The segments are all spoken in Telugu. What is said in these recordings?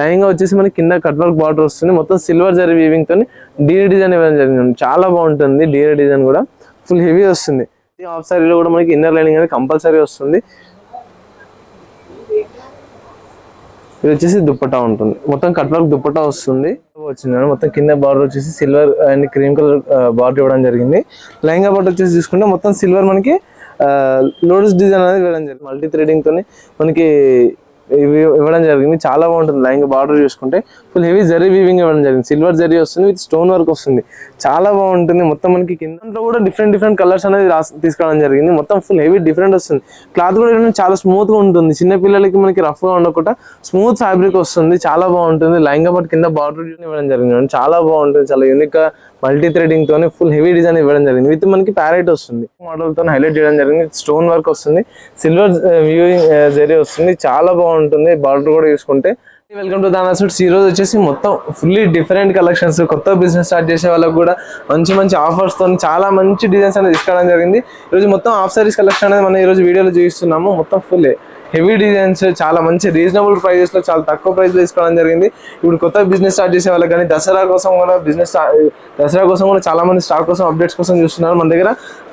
లైంగా వచ్చేసి మనకి కింద కట్ వర్క్ బార్డర్ వస్తుంది. మొత్తం సిల్వర్ జరీ వీవింగ్ తోని డీరే డిజైన్ ఇవ్వడం జరిగింది. చాలా బాగుంటుంది డీరే డిజైన్ కూడా. ఫుల్ హెవీ వస్తుంది. హాఫ్ సారీలో కూడా మనకి ఇన్నర్ లైనింగ్ అనేది కంపల్సరీ వస్తుంది. ఇది వచ్చేసి దుప్పటా ఉంటుంది. మొత్తం కట్ వర్క్ దుప్పటా వస్తుంది. వచ్చింది మొత్తం కింద బార్డర్ వచ్చేసి silver and cream colour border ఇవ్వడం జరిగింది. లెహంగా బార్డర్ వచ్చేసి చూసుకుంటే మొత్తం సిల్వర్ మనకి లోటస్ డిజైన్ అనేది వేయడం జరిగింది. మల్టీ థ్రెడింగ్ తోని మనకి ఇవి ఇవ్వడం జరిగింది. చాలా బాగుంటుంది. లైంగ్ బార్డర్ చూసుకుంటే ఫుల్ హెవీ జరీ వీవింగ్ ఇవ్వడం జరిగింది. సిల్వర్ జరీ వస్తుంది విత్ స్టోన్ వర్క్ వస్తుంది. చాలా బాగుంటుంది. మొత్తం మనకి కింద కూడా డిఫరెంట్ డిఫరెంట్ కలర్స్ అనేది రాస్- తీసుకురావడం జరిగింది. మొత్తం ఫుల్ హెవీ డిఫరెంట్ వస్తుంది. క్లాత్ కూడా చాలా స్మూత్గా ఉంటుంది. చిన్న పిల్లలకి మనకి రఫ్గా ఉండకుండా స్మూత్ ఫ్యాబ్రిక్ వస్తుంది. చాలా బాగుంటుంది. లైంగా బట్ కింద బార్డర్ ఇవ్వడం జరిగింది చాలా బాగుంటుంది. చాలా యూనిక్ మల్టీ థ్రెడింగ్ తోనే ఫుల్ హెవీ డిజైన్ ఇవ్వడం జరిగింది. విత్ మనకి ప్యారెట్ వస్తుంది. మోడల్తో హైలైట్ చేయడం జరిగింది. స్టోన్ వర్క్ వస్తుంది. Silver weaving eh, eh, zari వస్తుంది. చాలా బాగుంటుంది. ఉంటుంది. బార్డర్ కూడా చూసుకుంటే వెల్కమ్ టు దానా సూట్స్ ఈ రోజు వచ్చేసి మొత్తం ఫుల్లీ డిఫరెంట్ కలెక్షన్స్ కొత్త బిజినెస్ స్టార్ట్ చేసే వాళ్ళకి కూడా మంచి మంచి ఆఫర్స్తో చాలా మంచి డిజైన్స్ అనేది తీసుకోవడం జరిగింది. ఈరోజు మొత్తం ఆఫ్ సారీస్ కలెక్షన్ అనేది మనం ఈరోజు వీడియోలో చూపిస్తున్నాము. మొత్తం ఫుల్ హెవీ డిజైన్స్ చాలా మంచి రీజనబుల్ ప్రైజెస్లో చాలా తక్కువ ప్రైస్ తీసుకోవడం జరిగింది. ఇప్పుడు కొత్త బిజినెస్ స్టార్ట్ చేసే వాళ్ళకి కానీ దసరా కోసం కూడా బిజినెస్ దసరా కోసం కూడా చాలా మంది స్టాక్ కోసం అప్డేట్స్ కోసం చూస్తున్నారు. మన దగ్గర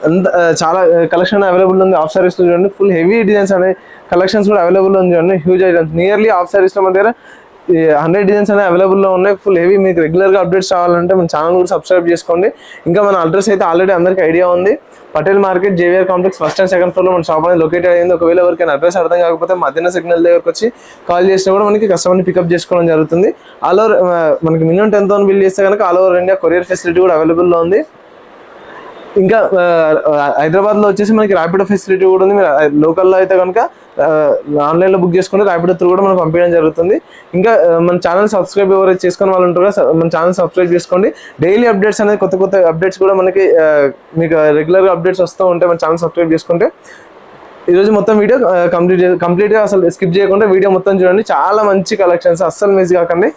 అంత చాలా కలెక్షన్ అవైలబుల్ ఉంది. ఆఫ్ సారీస్లో చూడండి ఫుల్ హెవీ డిజైన్స్ అనే కలెక్షన్స్ కూడా అవైలబుల్ ఉంది చూడండి. హ్యూజ్ ఐటమ్స్ నియర్లీ ఆఫ్ సారీస్లో మన దగ్గర హండ్రెడ్ డిజైన్స్ అనేవి అవైలబుల్లో ఉన్నాయి. ఫుల్ హెవీ మీకు రెగ్యులర్గా అప్డేట్స్ కావాలంటే మన ఛానల్ కూడా సబ్స్క్రైబ్ చేసుకోండి. ఇంకా మన అడ్రస్ అయితే ఆల్రెడీ అందరికీ ఐడియా ఉంది. Patel market JVR complex first and second ఫ్లోర్లో మన షాప్ అనేది లొకేటెడ్ అయింది. ఒకవేళ ఎవరికైనా అడ్రస్ అర్థం కాకపోతే మధ్యాహ్న సిగ్నల్ దగ్గరకు వచ్చి కాల్ చేసినా కూడా మనకి కస్టమర్ని పికప్ చేసుకోవడం జరుగుతుంది. ఆల్ ఓవర్ మనకి మినిమం టెన్ థౌసండ్ బిల్ చేస్తే కనుక all over India courier facility కూడా అవైలబుల్లో ఉంది. ఇంకా హైదరాబాద్లో వచ్చేసి మనకి ర్యాపిడో ఫెసిలిటీ కూడా ఉంది. మీరు లోకల్లో అయితే కనుక ఆన్లైన్లో బుక్ చేసుకుంటే ర్యాపిడో త్రూ కూడా మనం పంపించడం జరుగుతుంది. ఇంకా మన ఛానల్ సబ్స్క్రైబ్ ఎవరైతే చేసుకుని వాళ్ళు ఉంటారో మన ఛానల్ సబ్స్క్రైబ్ చేసుకోండి. డైలీ అప్డేట్స్ అనేది కొత్త కొత్త అప్డేట్స్ కూడా మనకి మీకు రెగ్యులర్గా అప్డేట్స్ వస్తూ ఉంటాయి మన ఛానల్ సబ్స్క్రైబ్ చేసుకుంటే ఈరోజు మొత్తం వీడియో కంప్లీట్ కంప్లీట్గా అసలు స్కిప్ చేయకుండా వీడియో మొత్తం చూడండి. చాలా మంచి కలెక్షన్స్ అస్సలు మిస్ కాకండి.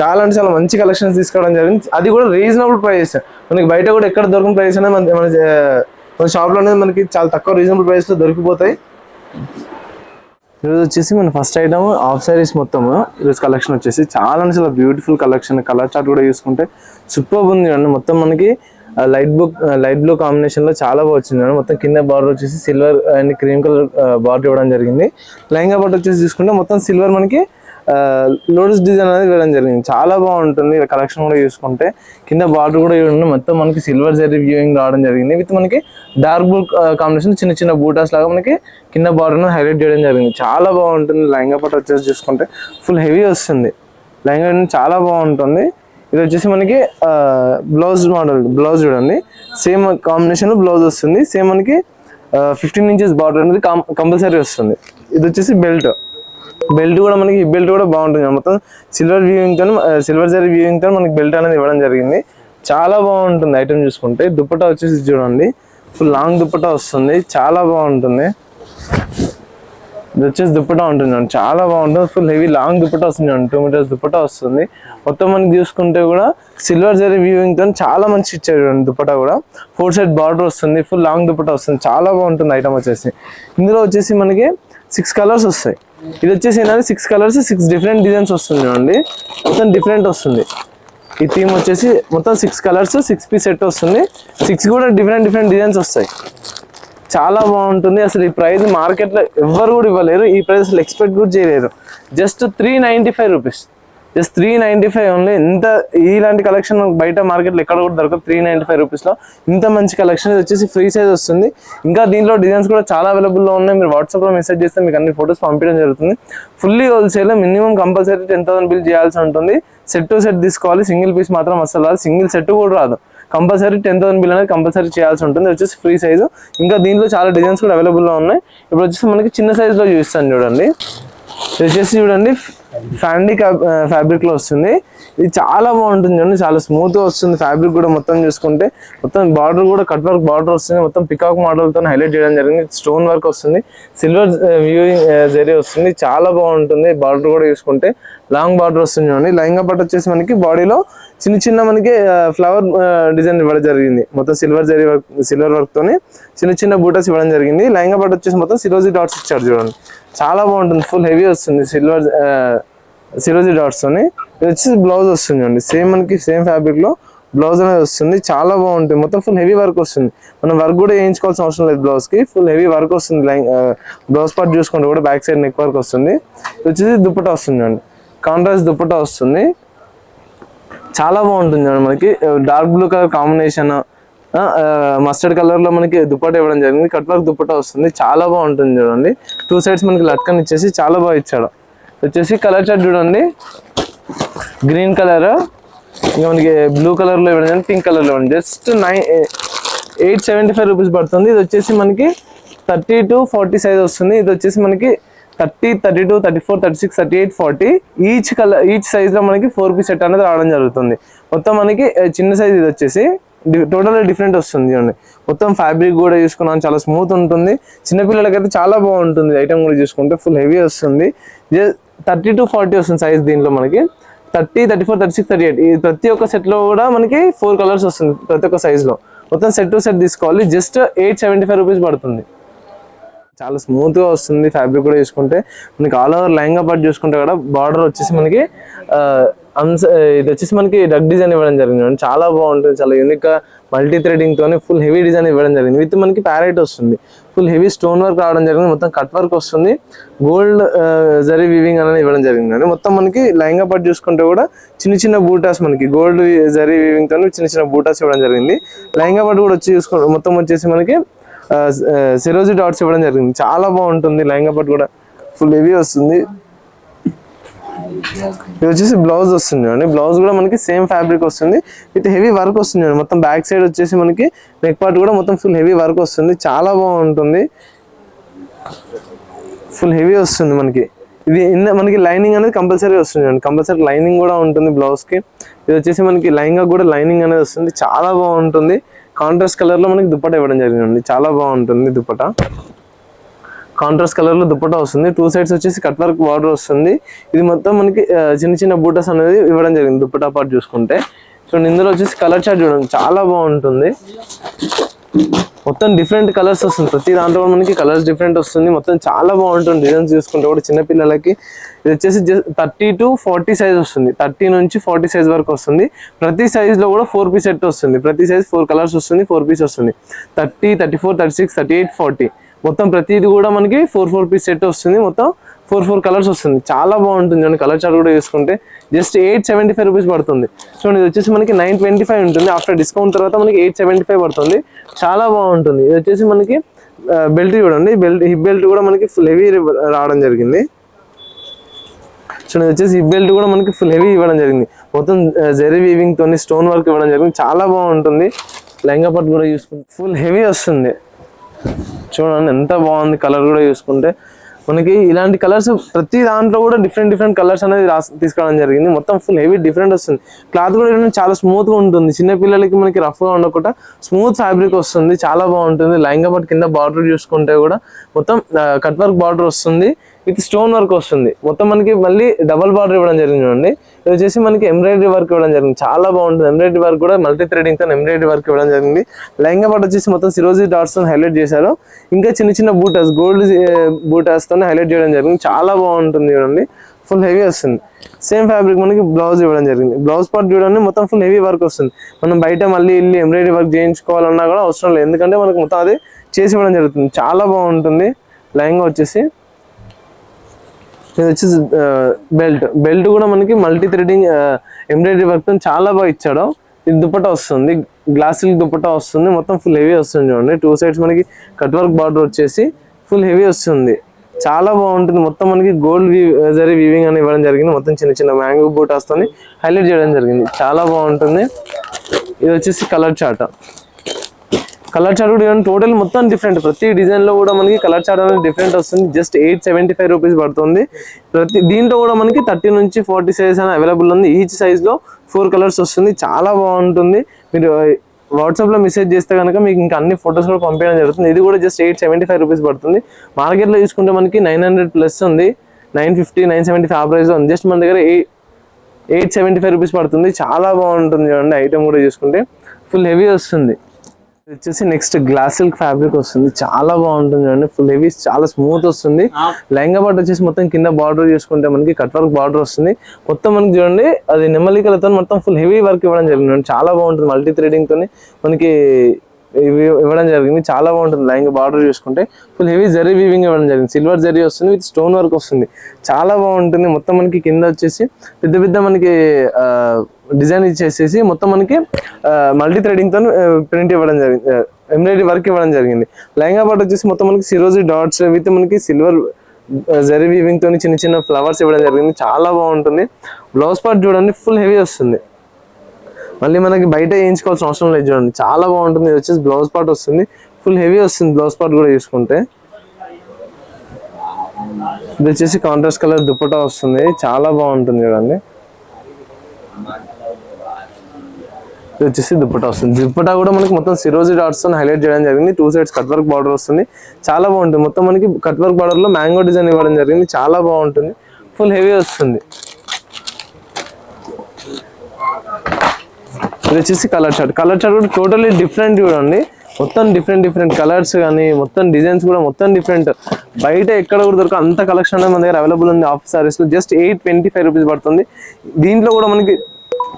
చాలా అంటే చాలా మంచి కలెక్షన్స్ తీసుకోవడం జరిగింది. అది కూడా రీజనబుల్ ప్రైస్. మనకి బయట కూడా ఎక్కడ దొరికిన ప్రైస్ అనేది మన మన షాప్లో అనేది మనకి చాలా తక్కువ రీజనబుల్ ప్రైస్లో దొరికిపోతాయి. ఈరోజు వచ్చేసి మన ఫస్ట్ ఐటమ్ ఆఫ్ సారీస్ మొత్తం. ఈరోజు కలెక్షన్ వచ్చేసి చాలా అంటే చాలా బ్యూటిఫుల్ కలెక్షన్ కలర్ చార్ట్ కూడా చూసుకుంటే సూపర్ ఉంది అండి మొత్తం మనకి లైట్ బ్లూ లైట్ బ్లూ కాంబినేషన్లో చాలా బాగా వచ్చింది అండి మొత్తం కింద బార్డర్ వచ్చేసి silver and cream colour border ఇవ్వడం జరిగింది. లెహంగా బార్డర్ వచ్చేసి చూసుకుంటే మొత్తం సిల్వర్ మనకి లోటస్ డిజైన్ అనేది వేయడం జరిగింది. చాలా బాగుంటుంది. కలెక్షన్ కూడా చూసుకుంటే కింద బార్డర్ కూడా చూడండి మొత్తం మనకి సిల్వర్ జరీ వ్యూయింగ్ రావడం జరిగింది. విత్ మనకి డార్క్ బ్లూ కాంబినేషన్ చిన్న చిన్న బూటాస్ లాగా మనకి కింద బార్డర్ హైలైట్ చేయడం జరిగింది. చాలా బాగుంటుంది. లెహంగా పట్టు వచ్చేసి చూసుకుంటే ఫుల్ హెవీ వస్తుంది. లెహంగా చాలా బాగుంటుంది. ఇది వచ్చేసి మనకి బ్లౌజ్ మోడల్ బ్లౌజ్ చూడండి. సేమ్ కాంబినేషన్ బ్లౌజ్ వస్తుంది. సేమ్ మనకి ఫిఫ్టీన్ ఇంచెస్ బార్డర్ అనేది కంపల్సరీ వస్తుంది. ఇది వచ్చేసి బెల్ట్ బెల్ట్ కూడా మనకి బెల్ట్ కూడా బాగుంటుంది. మొత్తం సిల్వర్ వ్యూయింగ్తో సిల్వర్ జరీ వ్యూయింగ్తో మనకి బెల్ట్ అనేది ఇవ్వడం జరిగింది. చాలా బాగుంటుంది ఐటమ్ చూసుకుంటే. దుప్పటా వచ్చేసి చూడండి. ఫుల్ లాంగ్ దుప్పటా వస్తుంది. చాలా బాగుంటుంది. ఇది వచ్చేసి దుప్పటా ఉంటుంది చూడండి. చాలా బాగుంటుంది. ఫుల్ హెవీ లాంగ్ దుప్పటా వస్తుంది టూ మీటర్స్ దుప్పటా వస్తుంది. మొత్తం మనకి చూసుకుంటే కూడా సిల్వర్ జరీ వ్యూయింగ్తో చాలా మంచి ఇచ్చారు చూడండి దుప్పటా కూడా. ఫోర్ సైడ్ బార్డర్ వస్తుంది. ఫుల్ లాంగ్ దుప్పటా వస్తుంది. చాలా బాగుంటుంది ఐటమ్ వచ్చేసి. ఇందులో వచ్చేసి మనకి సిక్స్ కలర్స్ వస్తాయి. ఇది వచ్చేసి ఏంటంటే six colours six different designs వస్తుంది అండి మొత్తం డిఫరెంట్ వస్తుంది. ఈ థీమ్ వచ్చేసి మొత్తం six colours six piece set వస్తుంది. సిక్స్ కూడా డిఫరెంట్ డిఫరెంట్ డిజైన్స్ వస్తాయి. చాలా బాగుంటుంది. అసలు ఈ ప్రైస్ మార్కెట్లో ఎవ్వరు కూడా ఇవ్వలేరు. ఈ ప్రైస్ అసలు ఎక్స్పెక్ట్ కూడా చేయలేరు. Just three ninety five rupees just three ninety five only ఇంత ఇలాంటి కలెక్షన్ బయట మార్కెట్లో ఎక్కడ కూడా దొరకదు. త్రీ నైంటీ ఫైవ్ రూపీస్లో ఇంత మంచి కలెక్షన్ వచ్చేసి ఫ్రీ సైజ్ వస్తుంది. ఇంకా దీంట్లో డిజైన్స్ కూడా చాలా అవైలబుల్లో ఉన్నాయి. మీరు వాట్సాప్లో మెసేజ్ చేస్తే మీకు అన్ని ఫొటోస్ పంపించడం జరుగుతుంది. Fully wholesale minimum compulsory ten thousand bill చేయాల్సి ఉంటుంది. సెట్ టు సెట్ తీసుకోవాలి. సింగిల్ పీస్ మాత్రం అసలు రాదు. సింగిల్ సెట్ కూడా రాదు. కంపల్సరీ టెన్ థౌసండ్ బిల్ అనేది కంపల్సరీ చేయాల్సి ఉంటుంది. వచ్చేసి ఫ్రీ సైజు ఇంకా దీంట్లో చాలా డిజైన్స్ కూడా అవైలబుల్లో ఉన్నాయి. ఇప్పుడు వచ్చేసి మనకి చిన్న సైజులో చూపిస్తాను చూడండి. ఇది వచ్చేసి చూడండి ఫ్యాండీ ఫ్యాబ్రిక్లో వస్తుంది. ఇది చాలా బాగుంటుంది చూడండి చాలా స్మూత్గా వస్తుంది. ఫ్యాబ్రిక్ కూడా మొత్తం చూసుకుంటే మొత్తం బార్డర్ కూడా కట్ వర్క్ బార్డర్ వస్తుంది. మొత్తం పికాక్ మోడల్తో హైలైట్ చేయడం జరిగింది. స్టోన్ వర్క్ వస్తుంది. సిల్వర్ వ్యూయింగ్ జరీ వస్తుంది. చాలా బాగుంటుంది. బార్డర్ కూడా చూసుకుంటే లాంగ్ బార్డర్ వస్తుంది చూడండి. లైంగా పట్టు వచ్చేసి మనకి బాడీలో చిన్న చిన్న మనకి ఫ్లవర్ డిజైన్ ఇవ్వడం జరిగింది. మొత్తం silver zari work silver work తోని చిన్న చిన్న బూటస్ ఇవ్వడం జరిగింది. లైంగా పట్టు వచ్చేసి మొత్తం సిరోజీ డాట్స్ ఇచ్చారు చూడండి. చాలా బాగుంటుంది. ఫుల్ హెవీ వస్తుంది. సిల్వర్ సిరోజీ డాట్స్ అని ఇది వచ్చేసి బ్లౌజ్ వస్తుంది అండి. సేమ్ మనకి సేమ్ ఫ్యాబ్రిక్లో బ్లౌజ్ అనేది వస్తుంది. చాలా బాగుంటుంది. మొత్తం ఫుల్ హెవీ వర్క్ వస్తుంది. మనం వర్క్ కూడా వేయించుకోవాల్సిన అవసరం లేదు బ్లౌజ్కి. ఫుల్ హెవీ వర్క్ వస్తుంది. బ్లౌజ్ పార్ట్ చూసుకుంటే కూడా బ్యాక్ సైడ్ నెక్ వర్క్ వస్తుంది. ఇది వచ్చేసి దుప్పటా వస్తుంది అండి. కాంట్రాస్ట్ దుప్పటా వస్తుంది. చాలా బాగుంటుంది అండి మనకి. Dark blue colour combination mustard కలర్లో మనకి దుప్పట ఇవ్వడం జరిగింది. కట్ వర్క్ దుప్పట వస్తుంది. చాలా బాగుంటుంది చూడండి. టూ సైడ్స్ మనకి లట్కన్ ఇచ్చేసి చాలా బాగా ఇచ్చాడు. వచ్చేసి కలర్ చార్ట్ చూడండి. గ్రీన్ కలర్ ఇంకా మనకి బ్లూ కలర్లో ఇవ్వడం పింక్ కలర్లో ఇవ్వండి just nine eight seventy five rupees పడుతుంది. ఇది వచ్చేసి మనకి థర్టీ టు ఫార్టీ సైజ్ వస్తుంది. ఇది వచ్చేసి మనకి thirty thirty two thirty four thirty six thirty eight forty each colour each సైజ్లో మనకి ఫోర్ పీస్ సెట్ అనేది రావడం జరుగుతుంది. మొత్తం మనకి eh, చిన్న సైజ్ ఇది వచ్చేసి టోటల్గా డిఫరెంట్ వస్తుంది చూడండి. మొత్తం ఫ్యాబ్రిక్ కూడా చూసుకున్నాను చాలా స్మూత్ ఉంటుంది. చిన్నపిల్లలకైతే చాలా బాగుంటుంది ఐటమ్ కూడా చూసుకుంటే ఫుల్ హెవీ వస్తుంది. థర్టీ టు ఫార్టీ వస్తుంది సైజ్ దీంట్లో మనకి. Thirty thirty four thirty six thirty eight. ఈ ప్రతి ఒక్క సెట్లో కూడా మనకి ఫోర్ కలర్స్ వస్తుంది ప్రతి ఒక్క సైజ్లో మొత్తం సెట్ టు సెట్ తీసుకోవాలి just eight seventy five rupees పడుతుంది. చాలా స్మూత్గా వస్తుంది ఫ్యాబ్రిక్ కూడా చూసుకుంటే మనకి ఆల్ ఓవర్ లెహంగా పార్ట్ చూసుకుంటే కూడా బార్డర్ వచ్చేసి మనకి ఆ, అంశ ఇది వచ్చేసి మనకి డగ్ డిజైన్ ఇవ్వడం జరిగింది. చాలా బాగుంటుంది చాలా యూనిక్గా మల్టీ థ్రెడింగ్ తోని ఫుల్ హెవీ డిజైన్ ఇవ్వడం జరిగింది. విత్ మనకి ప్యారెట్ వస్తుంది. ఫుల్ హెవీ స్టోన్ వర్క్ రావడం జరిగింది. మొత్తం కట్ వర్క్ వస్తుంది. గోల్డ్ జరీ వీవింగ్ అనేది ఇవ్వడం జరిగింది అండి మొత్తం మనకి లెహంగా పట్టు చూసుకుంటే కూడా చిన్న చిన్న బూటాస్ మనకి గోల్డ్ జరీ వీవింగ్ తోని చిన్న చిన్న బూటాస్ ఇవ్వడం జరిగింది. లెహంగా పార్ట్ కూడా వచ్చి చూసుకుంటే మొత్తం వచ్చేసి మనకి సిరోజీ డాట్స్ ఇవ్వడం జరిగింది. చాలా బాగుంటుంది లెహంగా పట్టు కూడా. ఫుల్ హెవీ వస్తుంది. ఇది వచ్చేసి బ్లౌజ్ వస్తుంది అండి. బ్లౌజ్ కూడా మనకి సేమ్ ఫ్యాబ్రిక్ వస్తుంది. విత్ హెవీ వర్క్ వస్తుంది అండి. మొత్తం బ్యాక్ సైడ్ వచ్చేసి మనకి నెక్ పార్ట్ కూడా మొత్తం ఫుల్ హెవీ వర్క్ వస్తుంది. చాలా బాగుంటుంది. ఫుల్ హెవీ వస్తుంది మనకి. ఇది మనకి లైనింగ్ అనేది కంపల్సరీ వస్తుంది అండి. కంపల్సరీ లైనింగ్ కూడా ఉంటుంది బ్లౌజ్కి ఇది వచ్చేసి మనకి లైన్గా కూడా లైనింగ్ అనేది వస్తుంది. చాలా బాగుంటుంది. కాంట్రాస్ట్ కలర్లో మనకి దుప్పట ఇవ్వడం జరిగిందండి. చాలా బాగుంటుంది దుప్పట. కాంట్రాస్ట్ కలర్లో దుప్పట వస్తుంది. టూ సైడ్స్ వచ్చేసి కట్ వర్క్ బార్డర్ వస్తుంది. ఇది మొత్తం మనకి చిన్న చిన్న బూటస్ అనేది ఇవ్వడం జరిగింది దుప్పటా పార్ట్ చూసుకుంటే. చూడండి ఇందులో వచ్చేసి కలర్ చార్ట్ చూడండి. చాలా బాగుంటుంది. మొత్తం డిఫరెంట్ కలర్స్ వస్తుంది. ప్రతి దాంట్లో మనకి కలర్స్ డిఫరెంట్ వస్తుంది. మొత్తం చాలా బాగుంటుంది. డిజైన్స్ చూసుకుంటే కూడా చిన్నపిల్లలకి ఇది వచ్చేసి థర్టీ టు ఫార్టీ సైజ్ వస్తుంది. థర్టీ నుంచి ఫార్టీ సైజ్ వరకు వస్తుంది. ప్రతి సైజ్లో కూడా ఫోర్ పీస్ సెట్ వస్తుంది. ప్రతి సైజ్ ఫోర్ కలర్స్ వస్తుంది ఫోర్ పీస్ వస్తుంది. Thirty thirty four thirty six thirty eight forty మొత్తం ప్రతిది కూడా మనకి ఫోర్ ఫోర్ పీస్ సెట్ వస్తుంది. మొత్తం ఫోర్ ఫోర్ కలర్స్ వస్తుంది. చాలా బాగుంటుంది చూడండి కలర్ చార్ట్ కూడా చూసుకుంటే just eight seventy five rupees పడుతుంది. చూడండి ఇది వచ్చేసి మనకి నైన్ ట్వంటీ ఫైవ్ ఉంటుంది. ఆఫ్టర్ డిస్కౌంట్ తర్వాత మనకి ఎయిట్ సెవెంటీ ఫైవ్ పడుతుంది. చాలా బాగుంటుంది. ఇది వచ్చేసి మనకి బెల్ట్ చూడండి. బెల్ట్ హిప్ బెల్ట్ కూడా మనకి ఫుల్ హెవీ రావడం జరిగింది. చూడండి ఇది వచ్చేసి హిప్ బెల్ట్ కూడా మనకి ఫుల్ హెవీ ఇవ్వడం జరిగింది. మొత్తం జెరీ వీవింగ్ తోని స్టోన్ వర్క్ ఇవ్వడం జరిగింది. చాలా బాగుంటుంది. లెహంగా పట్టు కూడా చూసుకుంటే ఫుల్ హెవీ వస్తుంది. చూడండి ఎంత బాగుంది కలర్ కూడా చూసుకుంటే. మనకి ఇలాంటి కలర్స్ ప్రతి దాంట్లో కూడా డిఫరెంట్ డిఫరెంట్ కలర్స్ అనేది తీసుకోవడం జరిగింది. మొత్తం ఫుల్ హెవీ డిఫరెంట్ వస్తుంది. క్లాత్ కూడా చాలా స్మూత్గా ఉంటుంది. చిన్నపిల్లలకి మనకి రఫ్గా ఉండకుండా స్మూత్ ఫ్యాబ్రిక్ వస్తుంది. చాలా బాగుంటుంది. లైంగా పట్టు కింద బార్డర్ చూసుకుంటే కూడా మొత్తం కట్ వర్క్ బార్డర్ వస్తుంది. విత్ స్టోన్ వర్క్ వస్తుంది. మొత్తం మనకి మళ్ళీ డబల్ బార్డర్ ఇవ్వడం జరిగింది చూడండి. ఇది వచ్చేసి మనకి ఎంబ్రాయిడరీ వర్క్ ఇవ్వడం జరిగింది. చాలా బాగుంటుంది. ఎంబ్రాయిడరీ వర్క్ కూడా మల్టీ థ్రెడింగ్తో ఎంబ్రాయిడరీ వర్క్ ఇవ్వడం జరిగింది. లెహంగా పాటు వచ్చేసి మొత్తం సిరోజీ డాట్స్తో హైలైట్ చేశారు. ఇంకా చిన్న చిన్న బూటాస్ గోల్డ్ బూటాస్తో హైలైట్ చేయడం జరిగింది. చాలా బాగుంటుంది చూడండి. ఫుల్ హెవీ వస్తుంది. సేమ్ ఫ్యాబ్రిక్ మనకి బ్లౌజ్ ఇవ్వడం జరిగింది. బ్లౌజ్ పార్ట్ చూడండి మొత్తం ఫుల్ హెవీ వర్క్ వస్తుంది. మనం బయట మళ్ళీ వెళ్ళి ఎంబ్రాయిడరీ వర్క్ చేయించుకోవాలన్నా కూడా అవసరం లేదు. ఎందుకంటే మనకి మొత్తం అది చేసి ఇవ్వడం జరుగుతుంది. చాలా బాగుంటుంది. లెహంగా వచ్చేసి ఇది వచ్చేసి బెల్ట్ బెల్ట్ కూడా మనకి మల్టీ థ్రెడింగ్ ఎంబ్రాయిడరీ వర్క్ చాలా బాగా ఇచ్చాడు. ఇది దుపట్టా వస్తుంది. గ్లాస్ సిల్క్ దుపట్టా వస్తుంది. మొత్తం ఫుల్ హెవీ వస్తుంది చూడండి. టూ సైడ్స్ మనకి కట్ వర్క్ బార్డర్ వచ్చేసి ఫుల్ హెవీ వస్తుంది. చాలా బాగుంటుంది. మొత్తం మనకి గోల్డ్ జరీ వీవింగ్ అని ఇవ్వడం జరిగింది. మొత్తం చిన్న చిన్న మ్యాంగో బూటాస్ వస్తుంది. హైలైట్ చేయడం జరిగింది. చాలా బాగుంటుంది. ఇది వచ్చేసి కలర్ చార్ట్ కలర్ చార్ట్ కూడా టోటల్ మొత్తం డిఫరెంట్ ప్రతి డిజైన్లో కూడా మనకి కలర్ చార్ట్ అనేది డిఫరెంట్ వస్తుంది. Just eight seventy five rupees పడుతుంది. ప్రతి దీంట్లో కూడా మనకి థర్టీ నుంచి ఫార్టీ సైజ్ అని అవైలబుల్ ఉంది. ఈచ్ సైజ్లో ఫోర్ కలర్స్ వస్తుంది. చాలా బాగుంటుంది. మీరు వాట్సాప్లో మెసేజ్ చేస్తే కనుక మీకు ఇంకా అన్ని ఫొటోస్ కూడా పంపించడం జరుగుతుంది. ఇది కూడా just eight seventy five rupees పడుతుంది మార్కెట్లో చూసుకుంటే మనకి నైన్ హండ్రెడ్ ప్లస్ ఉంది. Nine fifty nine seventy five price ఉంది. జస్ట్ మన దగ్గర eight eight seventy five rupees పడుతుంది. చాలా బాగుంటుంది చూడండి. ఐటమ్ కూడా చూసుకుంటే. ఫుల్ హెవీ వస్తుంది. వచ్చేసి నెక్స్ట్ గ్లాస్ సిల్క్ ఫ్యాబ్రిక్ వస్తుంది. చాలా బాగుంటుంది చూడండి. ఫుల్ హెవీ చాలా స్మూత్ వస్తుంది. లెహంగా పాటు వచ్చేసి మొత్తం కింద బార్డర్ చూసుకుంటే మనకి కట్ వర్క్ బార్డర్ వస్తుంది. మొత్తం మనకి చూడండి అది నెమ్మలికలతో మొత్తం ఫుల్ హెవీ వర్క్ ఇవ్వడం జరిగింది. చాలా బాగుంటుంది మల్టీ థ్రెడింగ్ తోని మనకి ఇవి ఇవ్వడం జరిగింది. చాలా బాగుంటుంది లెహంగా బార్డర్ చూసుకుంటే. ఫుల్ హెవీ జరీ వీవింగ్ ఇవ్వడం జరిగింది. సిల్వర్ జరీ వస్తుంది విత్ స్టోన్ వర్క్ వస్తుంది. చాలా బాగుంటుంది. మొత్తం మనకి కింద వచ్చేసి పెద్ద పెద్ద మనకి డిజైన్ ఇచ్చేసేసి మొత్తం మనకి మల్టీ థ్రెడింగ్తో ప్రింట్ ఇవ్వడం జరిగింది ఎంబ్రాయిడరీ వర్క్ ఇవ్వడం జరిగింది. లెహంగా పాటు వచ్చేసి మొత్తం మనకి సిరోజీ డాట్స్ విత్ మనకి సిల్వర్ జరీ వీవింగ్ తోని చిన్న చిన్న ఫ్లవర్స్ ఇవ్వడం జరిగింది. చాలా బాగుంటుంది. బ్లౌజ్ పార్ట్ చూడండి ఫుల్ హెవీ వస్తుంది. మళ్ళీ మనకి బయట వేయించుకోవాల్సిన అవసరం లేదు చూడండి. చాలా బాగుంటుంది. ఇది వచ్చేసి బ్లౌజ్ పార్ట్ వస్తుంది. ఫుల్ హెవీ వస్తుంది బ్లౌజ్ పార్ట్ కూడా చూసుకుంటే. ఇది వచ్చేసి కాంట్రాస్ట్ కలర్ దుప్పటా వస్తుంది. చాలా బాగుంటుంది చూడండి. ఇది వచ్చేసి దుప్పటా వస్తుంది. దుప్పటా కూడా మనకి మొత్తం సిరోజీ డాట్స్తో హైలైట్ చేయడం జరిగింది. Two sides cut work border వస్తుంది. చాలా బాగుంటుంది. మొత్తం మనకి కట్ వర్క్ బార్డర్లో మ్యాంగో డిజైన్ ఇవ్వడం జరిగింది. చాలా బాగుంటుంది. ఫుల్ హెవీ వస్తుంది. ఇది వచ్చేసి కలర్ షర్ట్ కలర్ షర్ట్ కూడా టోటలీ డిఫరెంట్ చూడండి. మొత్తం డిఫరెంట్ డిఫరెంట్ కలర్స్ కానీ మొత్తం డిజైన్స్ కూడా మొత్తం డిఫరెంట్ బయట ఎక్కడ కూడా దొరక అంత కలెక్షన్ అనేది మన దగ్గర అవైలబుల్ ఉంది. Of సారీస్లో just eight twenty five rupees పడుతుంది. దీంట్లో కూడా మనకి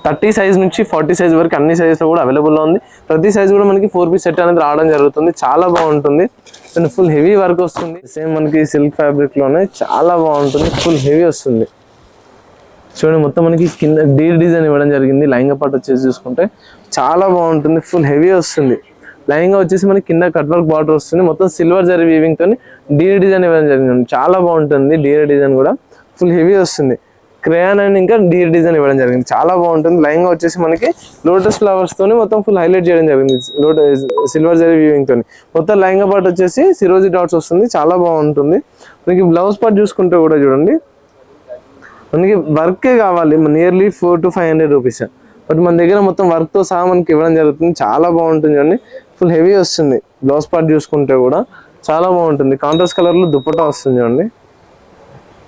థర్టీ సైజ్ నుంచి ఫార్టీ సైజ్ వరకు అన్ని సైజెస్లో కూడా అవైలబుల్లో ఉంది. ప్రతి సైజ్ కూడా మనకి ఫోర్ పీస్ సెట్ అనేది రావడం జరుగుతుంది. చాలా బాగుంటుంది. అండ్ ఫుల్ హెవీ వర్క్ వస్తుంది. సేమ్ మనకి సిల్క్ ఫ్యాబ్రిక్లోనే చాలా బాగుంటుంది. ఫుల్ హెవీ వస్తుంది. చూడండి మొత్తం మనకి కింద డీల్ డిజైన్ ఇవ్వడం జరిగింది. లైంగా పాటు వచ్చేసి చూసుకుంటే చాలా బాగుంటుంది. ఫుల్ హెవీ వస్తుంది. లైంగా వచ్చేసి మనకి కింద కట్ వర్క్ బార్డర్ వస్తుంది. మొత్తం సిల్వర్ జరీ వీవింగ్తో తోని డీల్ డిజైన్ ఇవ్వడం జరిగింది. చాలా బాగుంటుంది డీల్ డిజైన్ కూడా. ఫుల్ హెవీ వస్తుంది. క్రేయాన్ అండ్ ఇంకా డీర్ డిజైన్ ఇవ్వడం జరిగింది. చాలా బాగుంటుంది. లైంగా వచ్చేసి మనకి లోటస్ ఫ్లవర్స్ తోని మొత్తం ఫుల్ హైలైట్ చేయడం జరిగింది. లోటస్ సిల్వర్ జరీ వ్యూయింగ్ తోని. మొత్తం లైన్గా పాటు వచ్చేసి సిరోజీ డాట్స్ వస్తుంది. చాలా బాగుంటుంది. మనకి బ్లౌజ్ పార్ట్ చూసుకుంటే కూడా చూడండి. మనకి వర్కే కావాలి. Nearly four to five hundred rupees but మన దగ్గర మొత్తం వర్క్తో సహా మనకి ఇవ్వడం జరుగుతుంది. చాలా బాగుంటుంది చూడండి. ఫుల్ హెవీ వస్తుంది. బ్లౌజ్ పార్ట్ చూసుకుంటే కూడా చాలా బాగుంటుంది. కాంట్రాస్ట్ కలర్లో దుప్పటా వస్తుంది చూడండి.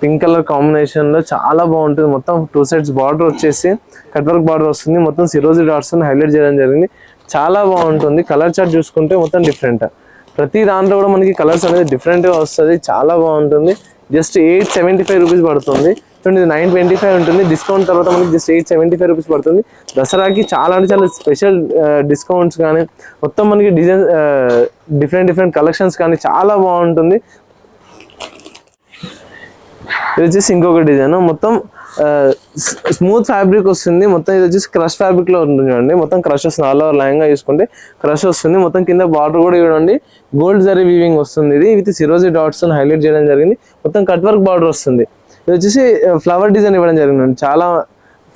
పింక్ కలర్ కాంబినేషన్లో చాలా బాగుంటుంది. మొత్తం టూ సైడ్స్ బార్డర్ వచ్చేసి కట్ వర్క్ బార్డర్ వస్తుంది. మొత్తం సిరోజీ డాట్స్ హైలైట్ చేయడం జరిగింది. చాలా బాగుంటుంది. కలర్ చార్ట్ చూసుకుంటే మొత్తం డిఫరెంట్ ప్రతి దాంట్లో కూడా మనకి కలర్స్ అనేది డిఫరెంట్గా వస్తుంది. చాలా బాగుంటుంది. Just eight seventy five rupees పడుతుంది. చూడండి ఇది నైన్ ట్వంటీ ఫైవ్ ఉంటుంది. డిస్కౌంట్ తర్వాత మనకి just eight seventy five rupees పడుతుంది. దసరాకి చాలా అంటే చాలా స్పెషల్ డిస్కౌంట్స్ కానీ మొత్తం మనకి డిజైన్ డిఫరెంట్ డిఫరెంట్ కలెక్షన్స్ కానీ చాలా బాగుంటుంది. ఇది వచ్చేసి ఇంకొక డిజైన్. మొత్తం స్మూత్ ఫ్యాబ్రిక్ వస్తుంది. మొత్తం ఇది వచ్చేసి క్రష్ ఫ్యాబ్రిక్లో ఉంటుంది చూడండి. మొత్తం క్రష్ వస్తుంది ఆల్ ఓవర్ లయంగా చూసుకుంటే క్రష్ వస్తుంది. మొత్తం కింద బార్డర్ కూడా చూడండి. గోల్డ్ జరీ వీవింగ్ వస్తుంది. ఇది విత్ సిరోజీ డాట్స్ హైలైట్ చేయడం జరిగింది. మొత్తం కట్ వర్క్ బార్డర్ వస్తుంది. ఇది వచ్చేసి ఫ్లవర్ డిజైన్ ఇవ్వడం జరిగింది చాలా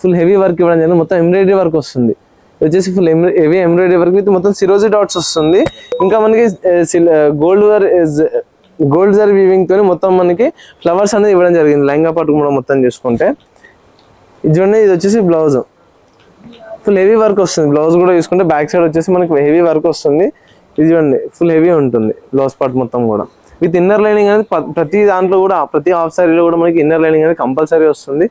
ఫుల్ హెవీ వర్క్ ఇవ్వడం జరిగింది. మొత్తం ఎంబ్రాయిడరీ వర్క్ వస్తుంది. ఇది వచ్చేసి full heavy embroidery work with మొత్తం సిరోజీ డాట్స్ వస్తుంది. ఇంకా మనకి గోల్డ్ వర్ గోల్డ్ జర్ వీవింగ్ తోని మొత్తం మనకి ఫ్లవర్స్ అనేది ఇవ్వడం జరిగింది. లెహంగా పట్టు కూడా మొత్తం చూసుకుంటే. ఇది చూడండి ఇది వచ్చేసి బ్లౌజ్ ఫుల్ హెవీ వర్క్ వస్తుంది. బ్లౌజ్ కూడా చూసుకుంటే బ్యాక్ సైడ్ వచ్చేసి మనకి హెవీ వర్క్ వస్తుంది. ఇది చూడండి ఫుల్ హెవీ ఉంటుంది బ్లౌజ్ పార్ట్ మొత్తం కూడా. విత్ ఇన్నర్ లైనింగ్ అనేది ప్రతి దాంట్లో కూడా ప్రతి హాఫ్ సారీలో కూడా మనకి ఇన్నర్ లైనింగ్ అనేది కంపల్సరీ వస్తుంది.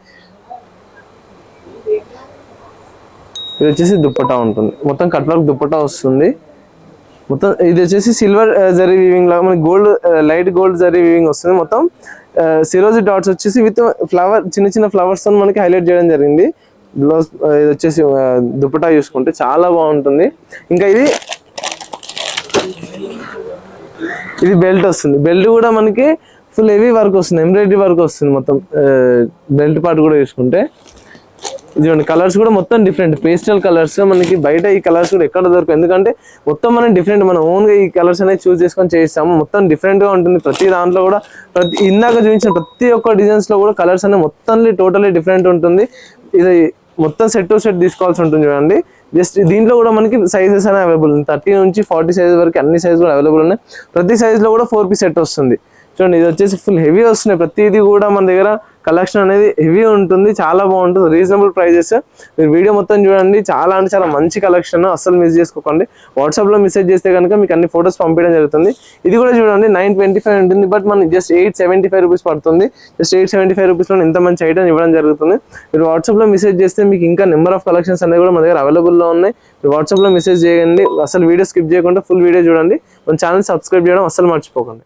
ఇది వచ్చేసి దుప్పటా ఉంటుంది. మొత్తం కట్ వర్క్ దుప్పటా వస్తుంది. మొత్తం ఇది వచ్చేసి సిల్వర్ జరీ వీవింగ్ లాగా మనకి gold light gold zari weaving వస్తుంది మొత్తం. Uh, సిరోజీ డాట్స్ వచ్చేసి విత్ ఫ్లవర్ చిన్న చిన్న ఫ్లవర్స్తో మనకి హైలైట్ చేయడం జరిగింది. బ్లౌజ్ uh, ఇది వచ్చేసి uh, దుపటా చూసుకుంటే చాలా బాగుంటుంది. ఇంకా ఇది ఇది బెల్ట్ వస్తుంది. బెల్ట్ కూడా మనకి ఫుల్ హెవీ వర్క్ వస్తుంది ఎంబ్రాయిడరీ వర్క్ వస్తుంది మొత్తం. బెల్ట్ పార్ట్ కూడా చూసుకుంటే. చూడండి కలర్స్ కూడా మొత్తం డిఫరెంట్ పేస్టల్ కలర్స్ మనకి బయట ఈ కలర్స్ కూడా ఎక్కడ దొరకవు. ఎందుకంటే మొత్తం మనం డిఫరెంట్ మనం ఓన్గా ఈ కలర్స్ అనేది చూస్ చేసుకొని చేస్తాము. మొత్తం డిఫరెంట్గా ఉంటుంది. ప్రతి దాంట్లో కూడా ప్రతి ఇందాక చూపించిన ప్రతి ఒక్క డిజైన్స్లో కూడా కలర్స్ అనేవి మొత్తంలీ టోటలీ డిఫరెంట్ ఉంటుంది. ఇది మొత్తం సెట్ టు సెట్ తీసుకోవాల్సి ఉంటుంది చూడండి. జస్ట్ దీంట్లో కూడా మనకి సైజెస్ అనేవి అవైలబుల్ ఉంది థర్టీ నుంచి ఫార్టీ సైజ్ వరకు అన్ని సైజ్ కూడా అవైలబుల్ ఉన్నాయి. ప్రతి సైజ్లో కూడా ఫోర్ పీస్ సెట్ వస్తుంది. చూడండి ఇది వచ్చేసి ఫుల్ హెవీ వస్తున్నాయి. ప్రతిదీ కూడా మన దగ్గర కలెక్షన్ అనేది హెవీ ఉంటుంది. చాలా బాగుంటుంది. రీజనబుల్ ప్రైజెస్ మీరు వీడియో మొత్తం చూడండి. చాలా అంటే చాలా మంచి కలెక్షన్ అస్సలు మిస్ చేసుకోకండి. వాట్సాప్లో మెసేజ్ చేస్తే కనుక మీకు అన్ని ఫొటోస్ పంపించడం జరుగుతుంది. ఇది కూడా చూడండి నైన్ ట్వంటీ ఫైవ్ ఉంటుంది. బట్ మనకి just eight seventy five rupees పడుతుంది. జస్ట్ ఎయిట్ సెవెంటీ ఫైవ్ రూపీస్లో ఇంత మంచి ఐటమ్ ఇవ్వడం జరుగుతుంది. మీరు వాట్సాప్లో మెసేజ్ చేస్తే మీకు ఇంకా నెంబర్ ఆఫ్ కలెక్షన్స్ అనేవి కూడా మన దగ్గర అవైలబుల్లో ఉన్నాయి. మీరు వాట్సాప్లో మెసేజ్ చేయండి. అసలు వీడియో స్కిప్ చేయకుండా ఫుల్ వీడియో చూడండి. మన ఛానల్ సబ్స్క్రైబ్ చేయడం అస్సలు మర్చిపోకండి.